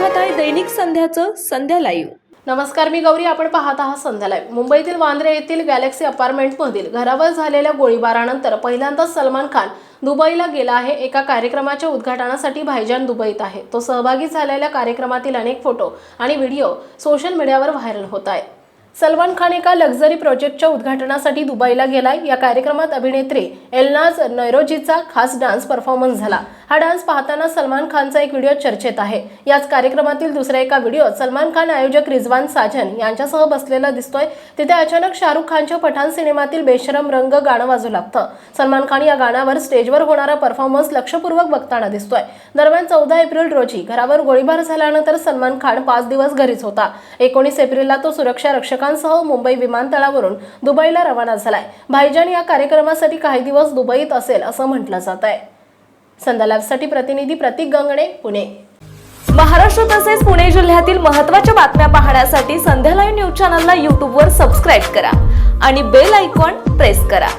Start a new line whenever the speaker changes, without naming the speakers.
दैनिक संध्याचं संध्या live
नमस्कार मी गौरी. आपण पाहत आहात संध्यालाय मुंबईतील वांद्रे येथील गॅलेक्सी अपार्टमेंटमधील घरावर झालेल्या गोळीबारानंतर पहिल्यांदाच सलमान खान दुबईला गेला आहे. एका कार्यक्रमाच्या उद्घाटनासाठी भाईजान दुबईत आहे. तो सहभागी झालेल्या कार्यक्रमातील अनेक फोटो आणि व्हिडिओ सोशल मीडियावर व्हायरल होत आहे सलमान खान एका लक्झरी प्रोजेक्टच्या उद्घाटनासाठी दुबईला गेलाय. या कार्यक्रमात अभिनेत्री एलनाज नैरोजीचा खास डान्स परफॉर्मन्स झाला. हा डान्स पाहताना सलमान खानचा एक व्हिडिओ चर्चेत आहे. याच कार्यक्रमातील दुसऱ्या एका व्हिडिओत सलमान खान आयोजक रिजवान साजन यांच्यासह बसलेला दिसतोय. तिथे अचानक शाहरुख खानच्या पठाण सिनेमातील बेशरम रंग गाणं वाजू लागतं. सलमान खान या गाण्यावर स्टेजवर होणारा परफॉर्मन्स लक्षपूर्वक बघताना दिसतोय. दरम्यान चौदा एप्रिल रोजी घरावर गोळीबार झाल्यानंतर सलमान खान पाच दिवस घरीच होता. एकोणीस एप्रिलला तो सुरक्षा रक्षकांसह मुंबई विमानतळावरून दुबईला रवाना झालाय. भाईजान या कार्यक्रमासाठी काही दिवस दुबईत असेल असं म्हटलं जात आहे संध्या प्रतिनिधी प्रतीक गंगणे पुणे.
महाराष्ट्र तसेच पुणे जिल्ह्यातील महत्त्वाच्या बातम्या पाहण्यासाठी संध्या लाईव्ह न्यूज चॅनलला यूट्यूबवर सबस्क्राईब करा आणि बेल आयकॉन प्रेस करा.